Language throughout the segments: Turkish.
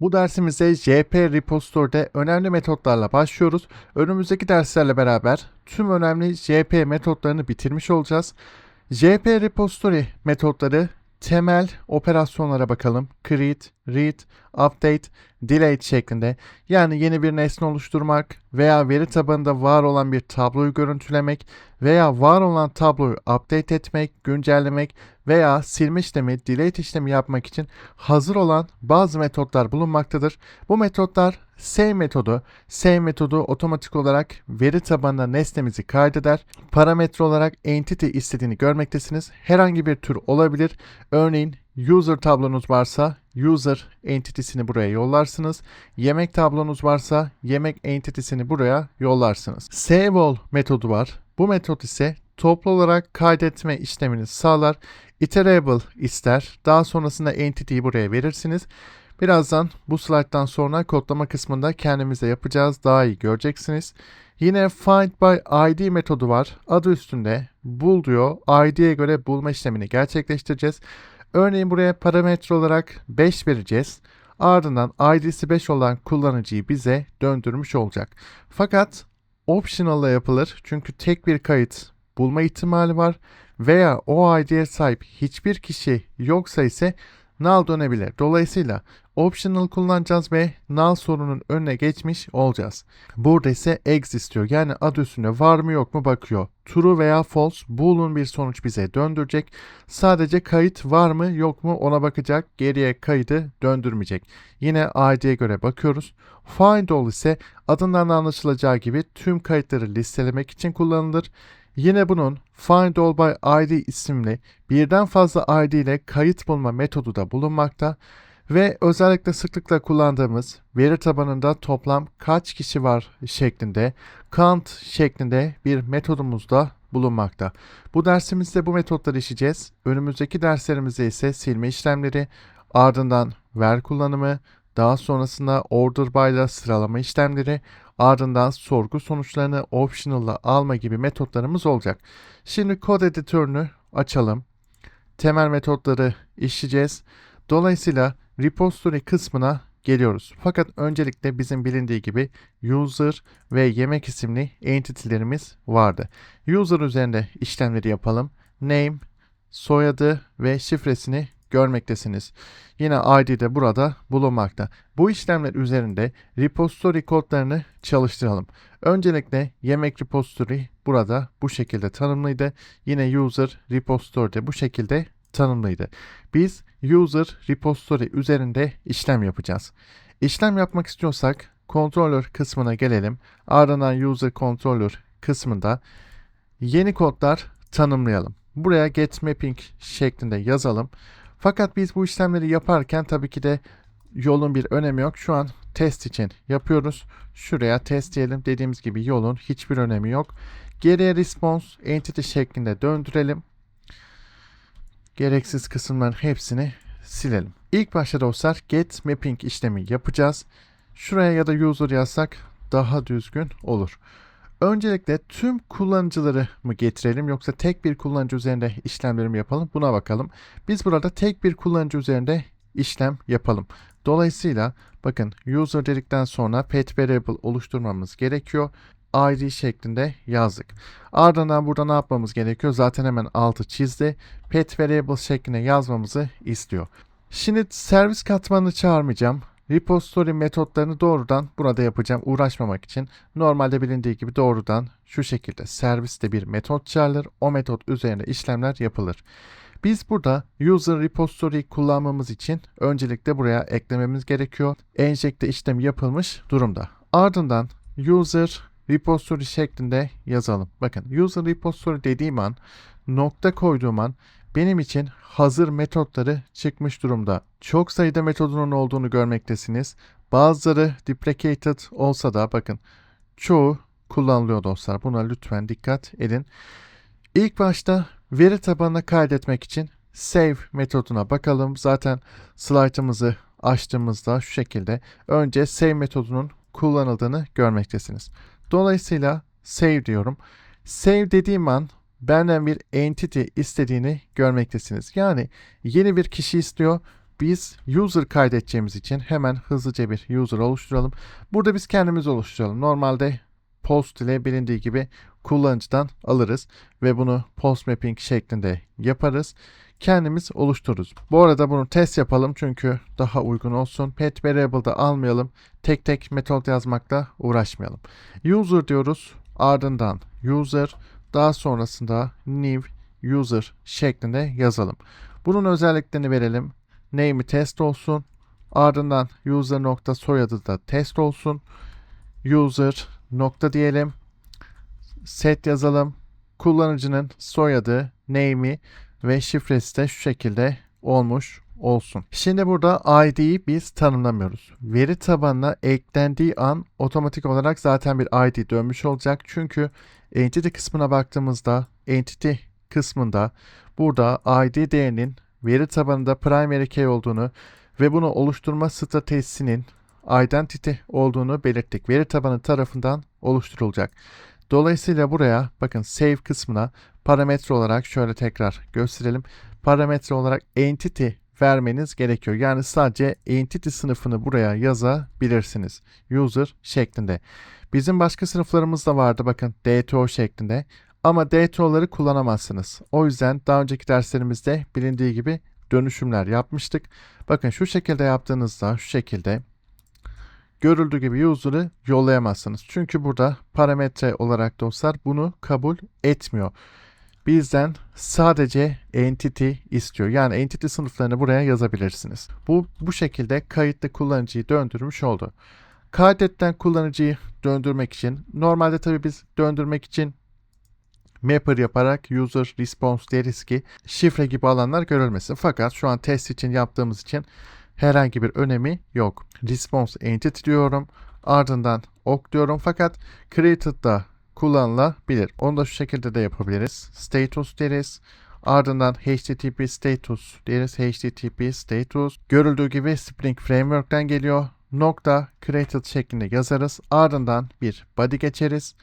Bu dersimize JP Repository'de önemli metotlarla başlıyoruz. Önümüzdeki derslerle beraber tüm önemli JP metotlarını bitirmiş olacağız. JP Repository metotları temel operasyonlara bakalım. Create, read, update, delete şeklinde. Yani yeni bir nesne oluşturmak veya veri tabanında var olan bir tabloyu görüntülemek veya var olan tabloyu update etmek, güncellemek veya silme işlemi, delete işlemi yapmak için hazır olan bazı metotlar bulunmaktadır. Bu metotlar save metodu. Save metodu otomatik olarak veri tabanına nesnemizi kaydeder. Parametre olarak entity istediğini görmektesiniz. Herhangi bir tür olabilir. Örneğin user tablonuz varsa user entity'sini buraya yollarsınız. Yemek tablonuz varsa yemek entity'sini buraya yollarsınız. Save all metodu var. Bu metot ise toplu olarak kaydetme işlemini sağlar. Iterable ister. Daha sonrasında entity'yi buraya verirsiniz. Birazdan bu slayttan sonra kodlama kısmında kendimize yapacağız. Daha iyi göreceksiniz. Yine find by id metodu var. Adı üstünde bul diyor. id'ye göre bulma işlemini gerçekleştireceğiz. Örneğin buraya parametre olarak 5 vereceğiz. Ardından id'si 5 olan kullanıcıyı bize döndürmüş olacak. Fakat optional ile yapılır. Çünkü tek bir kayıt bulma ihtimali var veya o ID'ye sahip hiçbir kişi yoksa ise null dönebilir. Dolayısıyla optional kullanacağız ve null sorunun önüne geçmiş olacağız. Burada ise eggs istiyor. Yani adı üstünde var mı yok mu bakıyor. True veya false boolean bir sonuç bize döndürecek. Sadece kayıt var mı yok mu ona bakacak. Geriye kaydı döndürmeyecek. Yine ID'ye göre bakıyoruz. Find all ise adından anlaşılacağı gibi tüm kayıtları listelemek için kullanılır. Yine bunun Find All by ID isimli birden fazla ID ile kayıt bulma metodu da bulunmakta ve özellikle sıklıkla kullandığımız veri tabanında toplam kaç kişi var şeklinde count şeklinde bir metodumuz da bulunmakta. Bu dersimizde bu metotları işleyeceğiz. Önümüzdeki derslerimizde ise silme işlemleri, ardından ver kullanımı, daha sonrasında order by ile sıralama işlemleri, ardından sorgu sonuçlarını optional'la alma gibi metotlarımız olacak. Şimdi kod editörünü açalım. Temel metotları işleyeceğiz. Dolayısıyla repository kısmına geliyoruz. Fakat öncelikle bizim bilindiği gibi user ve yemek isimli entity'lerimiz vardı. User üzerinde işlemleri yapalım. Name, soyadı ve şifresini görmektesiniz. Yine ID de burada bulunmakta. Bu işlemler üzerinde repository kodlarını çalıştıralım. Öncelikle yemek repository burada bu şekilde tanımlıydı. Yine user repository de bu şekilde tanımlıydı. Biz user repository üzerinde işlem yapacağız. İşlem yapmak istiyorsak controller kısmına gelelim. Ardından user controller kısmında yeni kodlar tanımlayalım. Buraya get mapping şeklinde yazalım. Fakat biz bu işlemleri yaparken tabii ki de yolun bir önemi yok. Şu an test için yapıyoruz. Şuraya test diyelim. Dediğimiz gibi yolun hiçbir önemi yok. Geriye response entity şeklinde döndürelim. Gereksiz kısımların hepsini silelim. İlk başta dostlar get mapping işlemi yapacağız. Şuraya ya da user yazsak daha düzgün olur. Öncelikle tüm kullanıcıları mı getirelim yoksa tek bir kullanıcı üzerinde işlemleri mi yapalım buna bakalım. Biz burada tek bir kullanıcı üzerinde işlem yapalım. Dolayısıyla bakın user dedikten sonra pet variable oluşturmamız gerekiyor. ID şeklinde yazdık. Ardından burada ne yapmamız gerekiyor? Zaten hemen altı çizdi. Pet variable şeklinde yazmamızı istiyor. Şimdi servis katmanını çağırmayacağım. Repository metotlarını doğrudan burada yapacağım uğraşmamak için. Normalde bilindiği gibi doğrudan şu şekilde serviste bir metot çağrılır. O metot üzerinde işlemler yapılır. Biz burada user repository kullanmamız için öncelikle buraya eklememiz gerekiyor. Enjekte işlem yapılmış durumda. Ardından user repository şeklinde yazalım. Bakın user repository dediğim an nokta koyduğum an benim için hazır metotları çıkmış durumda. Çok sayıda metodunun olduğunu görmektesiniz. Bazıları deprecated olsa da bakın çoğu kullanılıyor dostlar. Buna lütfen dikkat edin. İlk başta veri tabanına kaydetmek için save metoduna bakalım. Zaten slaytımızı açtığımızda şu şekilde önce save metodunun kullanıldığını görmektesiniz. Dolayısıyla save diyorum. Save dediğim an benden bir entity istediğini görmektesiniz. Yani yeni bir kişi istiyor. Biz user kaydedeceğimiz için hemen hızlıca bir user oluşturalım. Burada biz kendimiz oluşturalım. Normalde post ile bilindiği gibi kullanıcıdan alırız ve bunu post mapping şeklinde yaparız. Kendimiz oluştururuz. Bu arada bunu test yapalım çünkü daha uygun olsun. Pet variable'da almayalım. Tek tek metot yazmakla uğraşmayalım. User diyoruz. Ardından user daha sonrasında new user şeklinde yazalım. Bunun özelliklerini verelim. Name'i test olsun. Ardından user nokta soyadı da test olsun. User nokta diyelim. Set yazalım. Kullanıcının soyadı, name'i ve şifresi de şu şekilde olmuş olsun. Şimdi burada ID'yi biz tanımlamıyoruz. Veri tabanına eklendiği an otomatik olarak zaten bir ID dönmüş olacak. Çünkü entity kısmına baktığımızda entity kısmında burada ID değerinin veri tabanında primary key olduğunu ve bunu oluşturma stratejisinin identity olduğunu belirttik. Veri tabanı tarafından oluşturulacak. Dolayısıyla buraya bakın save kısmına parametre olarak şöyle tekrar gösterelim. Parametre olarak entity vermeniz gerekiyor. Yani sadece entity sınıfını buraya yazabilirsiniz. User şeklinde. Bizim başka sınıflarımız da vardı bakın DTO şeklinde. Ama DTO'ları kullanamazsınız. O yüzden daha önceki derslerimizde bilindiği gibi dönüşümler yapmıştık. Bakın şu şekilde yaptığınızda şu şekilde görüldüğü gibi user'ı yollayamazsınız. Çünkü burada parametre olarak dostlar bunu kabul etmiyor. Bizden sadece entity istiyor. Yani entity sınıflarını buraya yazabilirsiniz. Bu bu şekilde kayıtlı kullanıcıyı döndürmüş oldu. Kaydedilen kullanıcıyı döndürmek için normalde tabii biz döndürmek için mapper yaparak user response deriz ki şifre gibi alanlar görülmesin. Fakat şu an test için yaptığımız için herhangi bir önemi yok. Response entity diyorum. Ardından ok diyorum. Fakat created'da kullanılabilir. Onu da şu şekilde de yapabiliriz. Status deriz. Ardından HTTP status deriz. HTTP status. Görüldüğü gibi Spring Framework'ten geliyor. Nokta created şeklinde yazarız. Ardından bir body geçeriz.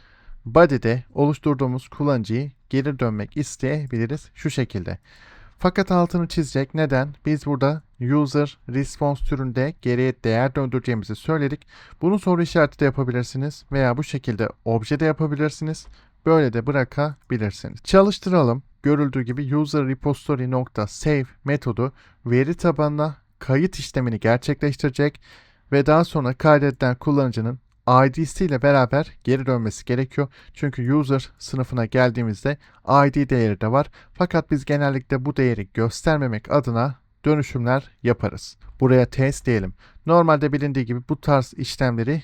Body'de oluşturduğumuz kullanıcıyı geri dönmek isteyebiliriz şu şekilde. Fakat altını çizecek. Neden? Biz burada user response türünde geriye değer döndüreceğimizi söyledik. Bunu soru işareti de yapabilirsiniz veya bu şekilde obje de yapabilirsiniz. Böyle de bırakabilirsiniz. Çalıştıralım. Görüldüğü gibi user repository nokta save metodu veri tabanına kayıt işlemini gerçekleştirecek ve daha sonra kaydedilen kullanıcının ID'si ile beraber geri dönmesi gerekiyor. Çünkü user sınıfına geldiğimizde ID değeri de var. Fakat biz genellikle bu değeri göstermemek adına dönüşümler yaparız. Buraya test diyelim. Normalde bilindiği gibi bu tarz işlemleri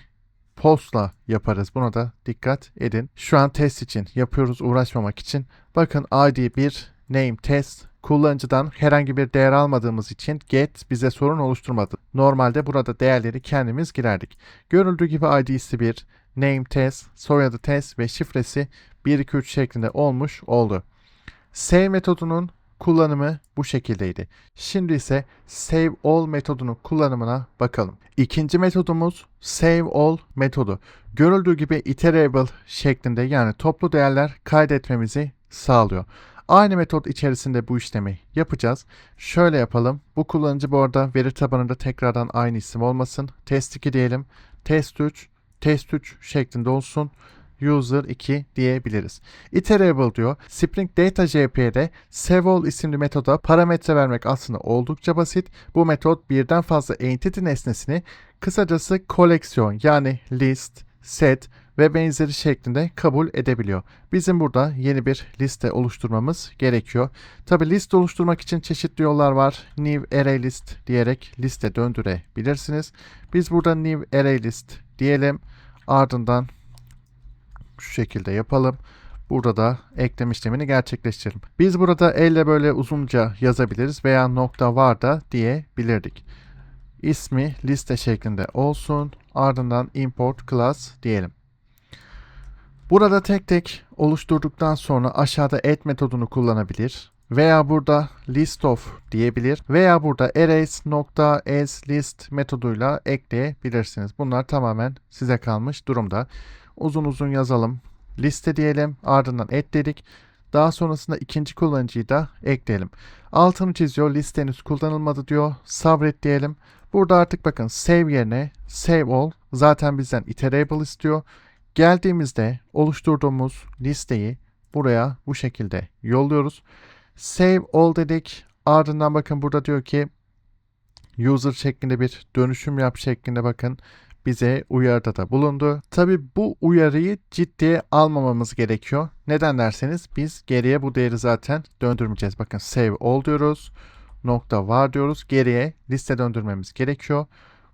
postla yaparız. Buna da dikkat edin. Şu an test için yapıyoruz uğraşmamak için. Bakın ID 1 name test kullanıcıdan herhangi bir değer almadığımız için get bize sorun oluşturmadı. Normalde burada değerleri kendimiz girerdik. Görüldüğü gibi ID'si 1, name test, soyadı test ve şifresi 123 şeklinde olmuş oldu. Save metodunun kullanımı bu şekildeydi. Şimdi ise save all metodunun kullanımına bakalım. İkinci metodumuz save all metodu. Görüldüğü gibi iterable şeklinde yani toplu değerler kaydetmemizi sağlıyor. Aynı metot içerisinde bu işlemi yapacağız. Şöyle yapalım. Bu kullanıcı bu arada veri tabanında tekrardan aynı isim olmasın. Test 2 diyelim. Test 3, test 3 şeklinde olsun. User 2 diyebiliriz. Iterable diyor. Spring Data JP'de Sevol isimli metoda parametre vermek aslında oldukça basit. Bu metot birden fazla entity nesnesini kısacası koleksiyon yani list, set ve benzeri şeklinde kabul edebiliyor. Bizim burada yeni bir liste oluşturmamız gerekiyor. Tabi liste oluşturmak için çeşitli yollar var. New array list diyerek liste döndürebilirsiniz. Biz burada new array list diyelim. Ardından şu şekilde yapalım. Burada da eklem işlemini gerçekleştirelim. Biz burada elle böyle uzunca yazabiliriz veya nokta var da diyebilirdik. İsmi liste şeklinde olsun. Ardından import class diyelim. Burada tek tek oluşturduktan sonra aşağıda add metodunu kullanabilir veya burada list of diyebilir veya burada arrays nokta as list metoduyla ekleyebilirsiniz. Bunlar tamamen size kalmış durumda. Uzun uzun yazalım. Liste diyelim ardından add dedik. Daha sonrasında ikinci kullanıcıyı da ekleyelim. Altını çiziyor. List henüz kullanılmadı diyor. Sabret diyelim. Burada artık bakın save yerine save all zaten bizden iterable istiyor. Geldiğimizde oluşturduğumuz listeyi buraya bu şekilde yolluyoruz. Save all dedik. Ardından bakın burada diyor ki user şeklinde bir dönüşüm yap şeklinde bakın bize uyarıda da bulundu. Tabi bu uyarıyı ciddiye almamamız gerekiyor. Neden derseniz biz geriye bu değeri zaten döndürmeyeceğiz. Bakın save all diyoruz. Nokta var diyoruz. Geriye liste döndürmemiz gerekiyor.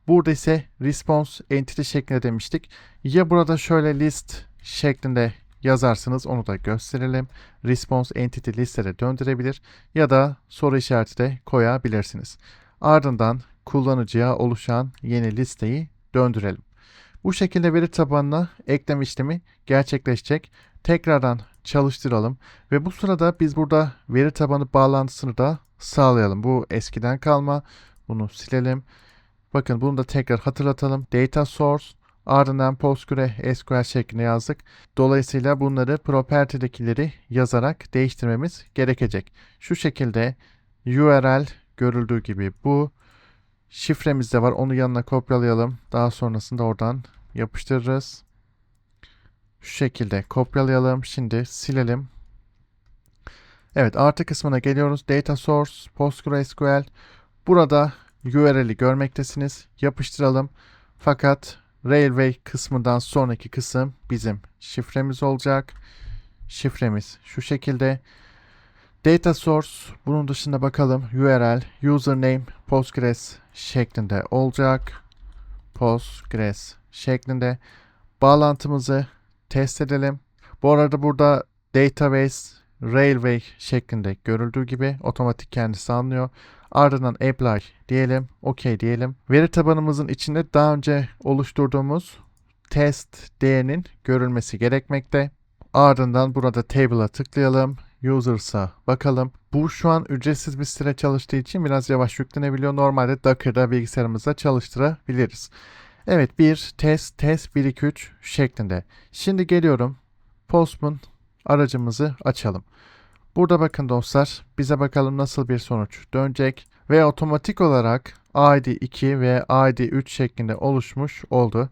Burada ise response entity şeklinde demiştik. Ya burada şöyle list şeklinde yazarsınız onu da gösterelim. Response entity listede döndürebilir ya da soru işareti de koyabilirsiniz. Ardından kullanıcıya oluşan yeni listeyi döndürelim. Bu şekilde veri tabanına ekleme işlemi gerçekleşecek. Tekrardan çalıştıralım ve bu sırada biz burada veri tabanı bağlantısını da sağlayalım. Bu eskiden kalma. Bunu silelim. Bakın bunu da tekrar hatırlatalım. Data source ardından PostgreSQL şeklinde yazdık. Dolayısıyla bunları property'dekileri yazarak değiştirmemiz gerekecek. Şu şekilde URL görüldüğü gibi bu şifremiz de var. Onu yanına kopyalayalım. Daha sonrasında oradan yapıştırırız. Şu şekilde kopyalayalım. Şimdi silelim. Evet artı kısmına geliyoruz. Data source, PostgreSQL. Burada URL'i görmektesiniz. Yapıştıralım. Fakat Railway kısmından sonraki kısım bizim şifremiz olacak. Şifremiz şu şekilde. Data source bunun dışında bakalım URL username Postgres şeklinde olacak. Postgres şeklinde bağlantımızı test edelim. Bu arada burada database railway şeklinde görüldüğü gibi otomatik kendisi anlıyor. Ardından apply diyelim, OK diyelim. Veri tabanımızın içinde daha önce oluşturduğumuz test değerinin görülmesi gerekmekte. Ardından burada table'a tıklayalım. Users'a bakalım. Bu şu an ücretsiz bir site çalıştığı için biraz yavaş yüklenebiliyor. Normalde Docker'da bilgisayarımızda çalıştırabiliriz. Evet bir test test 1 2 3 şeklinde. Şimdi geliyorum. Postman aracımızı açalım. Burada bakın dostlar bize bakalım nasıl bir sonuç dönecek ve otomatik olarak ID2 ve ID3 şeklinde oluşmuş oldu.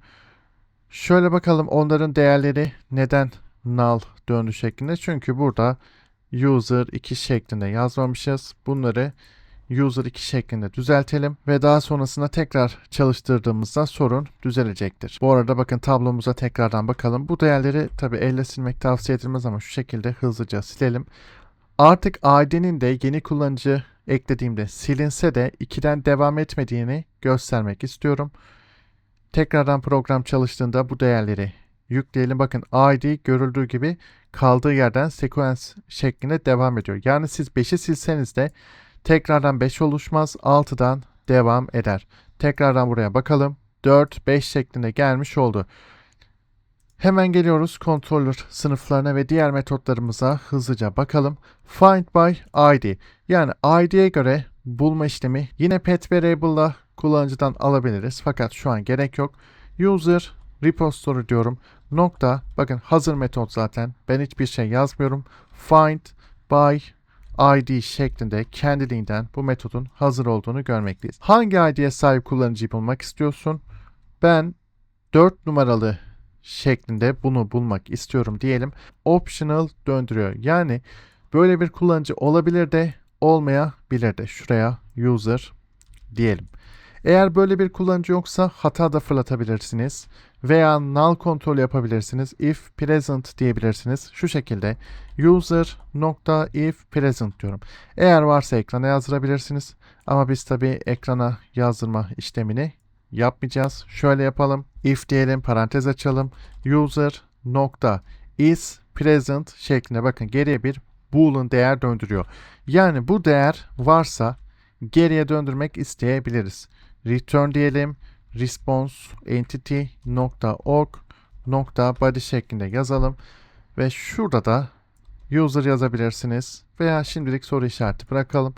Şöyle bakalım onların değerleri neden null döndü şeklinde. Çünkü burada user 2 şeklinde yazmamışız. Bunları user 2 şeklinde düzeltelim ve daha sonrasında tekrar çalıştırdığımızda sorun düzelecektir. Bu arada bakın tablomuza tekrardan bakalım. Bu değerleri tabi elle silmek tavsiye edilmez ama şu şekilde hızlıca silelim. Artık ID'nin de yeni kullanıcı eklediğimde silinse de 2'den devam etmediğini göstermek istiyorum. Tekrardan program çalıştığında bu değerleri yükleyelim. Bakın ID görüldüğü gibi kaldığı yerden sequence şeklinde devam ediyor. Yani siz 5'i silseniz de tekrardan 5 oluşmaz. 6'dan devam eder. Tekrardan buraya bakalım. 4, 5 şeklinde gelmiş oldu. Hemen geliyoruz controller sınıflarına ve diğer metotlarımıza hızlıca bakalım. Find by ID yani ID'ye göre bulma işlemi yine pet variable'la kullanıcıdan alabiliriz fakat şu an gerek yok. User repository diyorum. Nokta bakın hazır metot zaten ben hiçbir şey yazmıyorum. Find by ID şeklinde kendiliğinden bu metodun hazır olduğunu görmekteyiz. Hangi ID'ye sahip kullanıcıyı bulmak istiyorsun? Ben 4 numaralı şeklinde bunu bulmak istiyorum diyelim. Optional döndürüyor. Yani böyle bir kullanıcı olabilir de olmayabilir de. Şuraya user diyelim. Eğer böyle bir kullanıcı yoksa hata da fırlatabilirsiniz. Veya null kontrol yapabilirsiniz. If present diyebilirsiniz. Şu şekilde user nokta if present diyorum. Eğer varsa ekrana yazdırabilirsiniz. Ama biz tabi ekrana yazdırma işlemini yapmayacağız. Şöyle yapalım. If diyelim parantez açalım. User nokta is present şeklinde bakın geriye bir boolean değer döndürüyor. Yani bu değer varsa geriye döndürmek isteyebiliriz. Return diyelim. Response entity org body şeklinde yazalım. Ve şurada da user yazabilirsiniz. Veya şimdilik soru işareti bırakalım.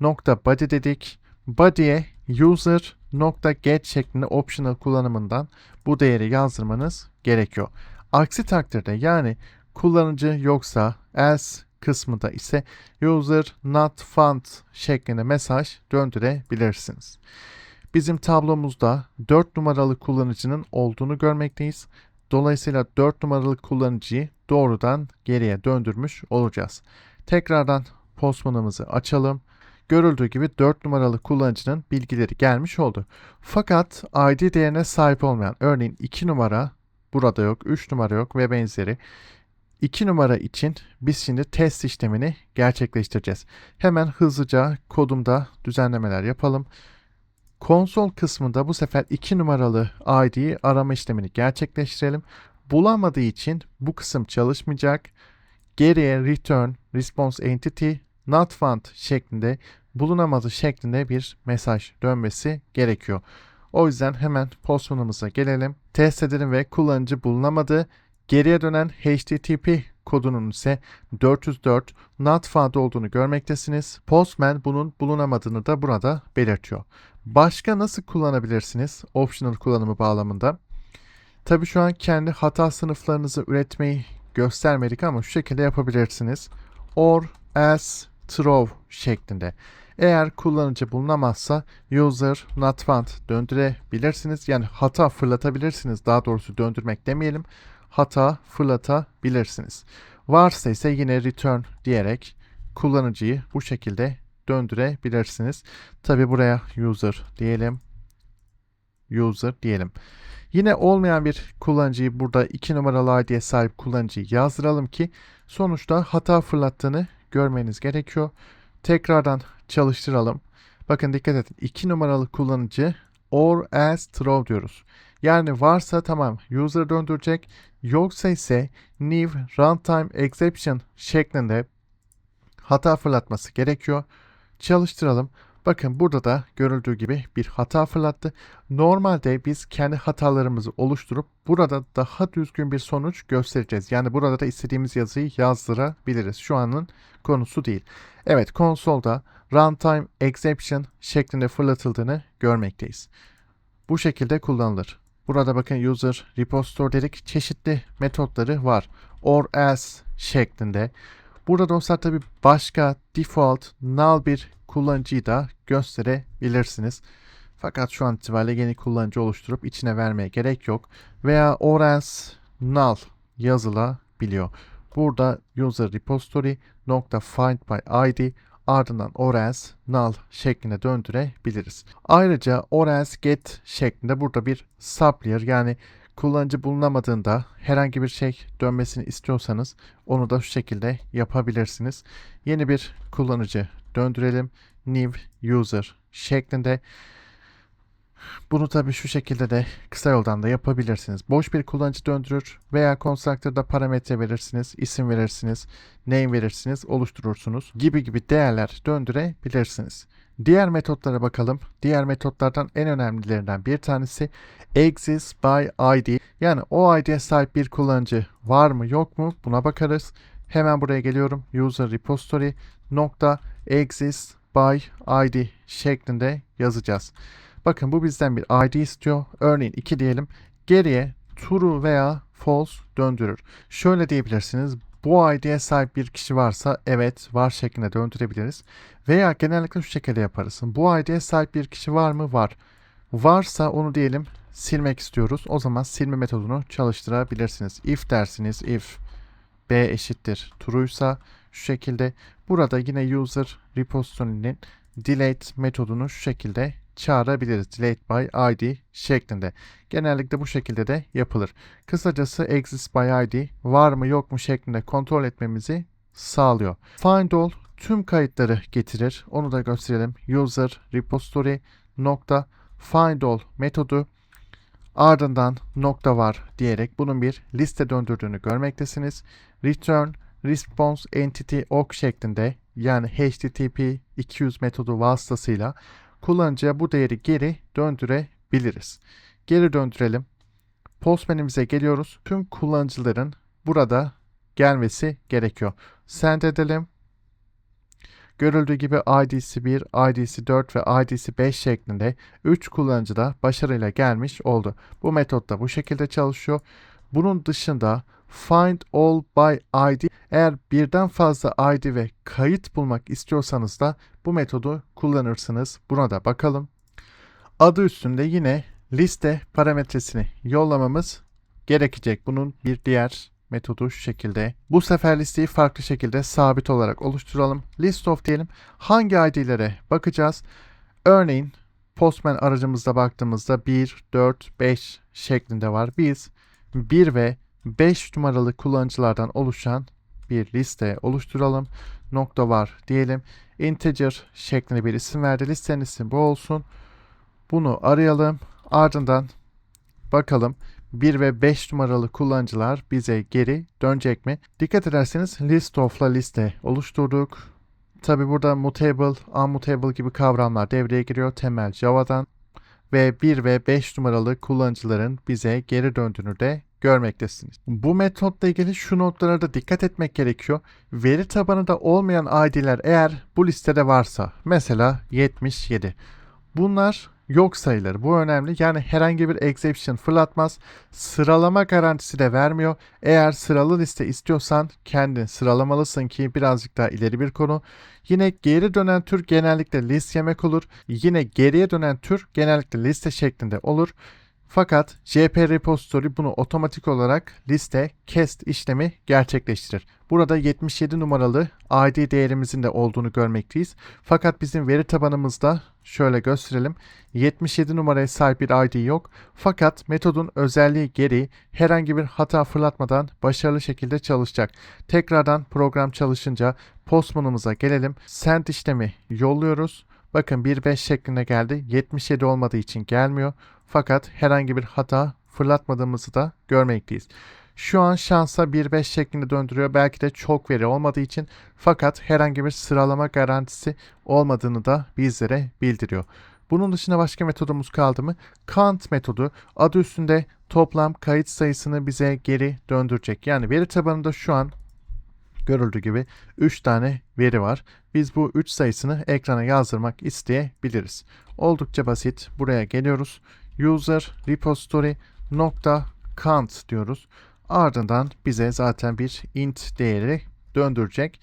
Nokta body dedik. Body'ye user nokta get şeklinde optional kullanımından bu değeri yazdırmanız gerekiyor. Aksi takdirde yani kullanıcı yoksa else kısmında ise user not found şeklinde mesaj döndürebilirsiniz. Bizim tablomuzda 4 numaralı kullanıcının olduğunu görmekteyiz. Dolayısıyla 4 numaralı kullanıcıyı doğrudan geriye döndürmüş olacağız. Tekrardan Postman'ımızı açalım. Görüldüğü gibi 4 numaralı kullanıcının bilgileri gelmiş oldu. Fakat ID değerine sahip olmayan örneğin 2 numara burada yok, 3 numara yok ve benzeri 2 numara için biz şimdi test işlemini gerçekleştireceğiz. Hemen hızlıca kodumda düzenlemeler yapalım. Konsol kısmında bu sefer 2 numaralı ID'yi arama işlemini gerçekleştirelim. Bulamadığı için bu kısım çalışmayacak. Geriye return response entity not found şeklinde bulunamadı şeklinde bir mesaj dönmesi gerekiyor. O yüzden hemen postmanımıza gelelim. Test edelim ve kullanıcı bulunamadı. Geriye dönen HTTP kodunun ise 404 not found olduğunu görmektesiniz. Postman bunun bulunamadığını da burada belirtiyor. Başka nasıl kullanabilirsiniz optional kullanımı bağlamında? Tabii şu an kendi hata sınıflarınızı üretmeyi göstermedik ama şu şekilde yapabilirsiniz. Or, else, throw şeklinde. Eğer kullanıcı bulunamazsa user not found döndürebilirsiniz. Yani hata fırlatabilirsiniz. Daha doğrusu döndürmek demeyelim. Hata fırlatabilirsiniz. Varsa ise yine return diyerek kullanıcıyı bu şekilde döndürebilirsiniz. Tabi buraya user diyelim. User diyelim. Yine olmayan bir kullanıcıyı burada 2 numaralı ID'ye sahip kullanıcıyı yazdıralım ki sonuçta hata fırlattığını görmeniz gerekiyor. Tekrardan çalıştıralım. Bakın dikkat edin. 2 numaralı kullanıcı or as throw diyoruz. Yani varsa tamam user döndürecek. Yoksa ise new runtime exception şeklinde hata fırlatması gerekiyor. Çalıştıralım. Bakın burada da görüldüğü gibi bir hata fırlattı. Normalde biz kendi hatalarımızı oluşturup burada daha düzgün bir sonuç göstereceğiz. Yani burada da istediğimiz yazıyı yazdırabiliriz. Şu anın konusu değil. Evet konsolda runtime exception şeklinde fırlatıldığını görmekteyiz. Bu şekilde kullanılır. Burada bakın user repository dedik çeşitli metotları var. Or else şeklinde. Burada dostlar tabi başka default null bir kullanıcıyı da gösterebilirsiniz. Fakat şu an itibariyle yeni kullanıcı oluşturup içine vermeye gerek yok. Veya or else null yazılabiliyor. Burada user repository nokta find by id ardından or else null şeklinde döndürebiliriz. Ayrıca or else get şeklinde burada bir sublayer yani kullanıcı bulunamadığında herhangi bir şey dönmesini istiyorsanız onu da şu şekilde yapabilirsiniz. Yeni bir kullanıcı döndürelim. New user şeklinde. Bunu tabi şu şekilde de kısa yoldan da yapabilirsiniz. Boş bir kullanıcı döndürür veya constructor'da parametre verirsiniz, isim verirsiniz, name verirsiniz, oluşturursunuz gibi gibi değerler döndürebilirsiniz. Diğer metotlara bakalım. Diğer metotlardan en önemlilerinden bir tanesi exist by id. Yani o id'ye sahip bir kullanıcı var mı yok mu buna bakarız. Hemen buraya geliyorum. User repository nokta exist by id şeklinde yazacağız. Bakın bu bizden bir id istiyor. Örneğin 2 diyelim. Geriye true veya false döndürür. Şöyle diyebilirsiniz. Bu ID'ye sahip bir kişi varsa evet var şeklinde döndürebiliriz. Veya genellikle şu şekilde yaparız. Bu ID'ye sahip bir kişi var mı? Var. Varsa onu diyelim silmek istiyoruz. O zaman silme metodunu çalıştırabilirsiniz. If dersiniz if b eşittir true'ysa şu şekilde burada yine user repository'nin delete metodunu şu şekilde çağırabiliriz. Delete by id şeklinde. Genellikle bu şekilde de yapılır. Kısacası exist by id var mı yok mu şeklinde kontrol etmemizi sağlıyor. Find all tüm kayıtları getirir. Onu da gösterelim. User repository nokta find all metodu ardından nokta var diyerek bunun bir liste döndürdüğünü görmektesiniz. Return response entity ok şeklinde yani HTTP 200 metodu vasıtasıyla kullanıcıya bu değeri geri döndürebiliriz. Geri döndürelim. Postman'imize geliyoruz. Tüm kullanıcıların burada gelmesi gerekiyor. Send edelim. Görüldüğü gibi ID'si 1, ID'si 4 ve ID'si 5 şeklinde 3 kullanıcı da başarıyla gelmiş oldu. Bu metot da bu şekilde çalışıyor. Bunun dışında find all by ID eğer birden fazla ID ve kayıt bulmak istiyorsanız da bu metodu kullanırsınız. Buna da bakalım. Adı üstünde yine liste parametresini yollamamız gerekecek. Bunun bir diğer metodu şu şekilde. Bu sefer listeyi farklı şekilde sabit olarak oluşturalım. List of diyelim. Hangi ID'lere bakacağız? Örneğin Postman aracımızda baktığımızda 1, 4, 5 şeklinde var. Biz 1 ve 5 numaralı kullanıcılardan oluşan bir liste oluşturalım. Nokta var diyelim. Integer şeklinde bir isim verdi. Listenin ismi bu olsun. Bunu arayalım. Ardından bakalım 1 ve 5 numaralı kullanıcılar bize geri dönecek mi? Dikkat ederseniz list of'la liste oluşturduk. Tabi burada mutable, unmutable gibi kavramlar devreye giriyor temel Java'dan ve 1 ve 5 numaralı kullanıcıların bize geri döndüğünü de görmektesiniz. Bu metotla ilgili şu notlara da dikkat etmek gerekiyor. Veri tabanında olmayan ID'ler eğer bu listede varsa mesela 77 bunlar yok sayılır. Bu önemli. Yani herhangi bir exception fırlatmaz. Sıralama garantisi de vermiyor. Eğer sıralı liste istiyorsan kendin sıralamalısın ki birazcık daha ileri bir konu. Yine geri dönen tür genellikle list yemek olur. Yine geriye dönen tür genellikle liste şeklinde olur. Fakat JP repository bunu otomatik olarak liste cast işlemi gerçekleştirir. Burada 77 numaralı ID değerimizin de olduğunu görmekteyiz. Fakat bizim veri tabanımızda şöyle gösterelim. 77 numaraya sahip bir ID yok. Fakat metodun özelliği gereği herhangi bir hata fırlatmadan başarılı şekilde çalışacak. Tekrardan program çalışınca postmanımıza gelelim. Send işlemi yolluyoruz. Bakın 1.5 şeklinde geldi. 77 olmadığı için gelmiyor. Fakat herhangi bir hata fırlatmadığımızı da görmekteyiz. Şu an şansa 1.5 şeklinde döndürüyor. Belki de çok veri olmadığı için fakat herhangi bir sıralama garantisi olmadığını da bizlere bildiriyor. Bunun dışında başka metodumuz kaldı mı? Count metodu adı üstünde toplam kayıt sayısını bize geri döndürecek. Yani veri tabanında şu an görüldüğü gibi 3 tane veri var. Biz bu 3 sayısını ekrana yazdırmak isteyebiliriz. Oldukça basit. Buraya geliyoruz. User repository diyoruz. Ardından bize zaten bir int değeri döndürecek.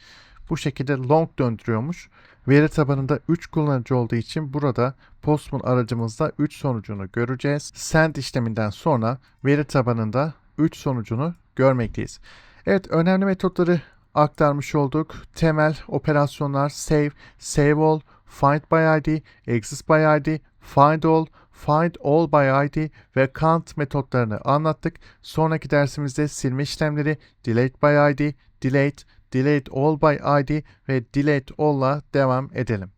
Bu şekilde long döndürüyormuş. Veri tabanında 3 kullanıcı olduğu için burada Postman aracımızda 3 sonucunu göreceğiz. Send işleminden sonra veri tabanında 3 sonucunu görmekteyiz. Evet önemli metotları aktarmış olduk. Temel operasyonlar save, save all, find by id, exist by id, find all, find all by id ve count metotlarını anlattık. Sonraki dersimizde silme işlemleri delete by id, delete, delete all by id ve delete all'la devam edelim.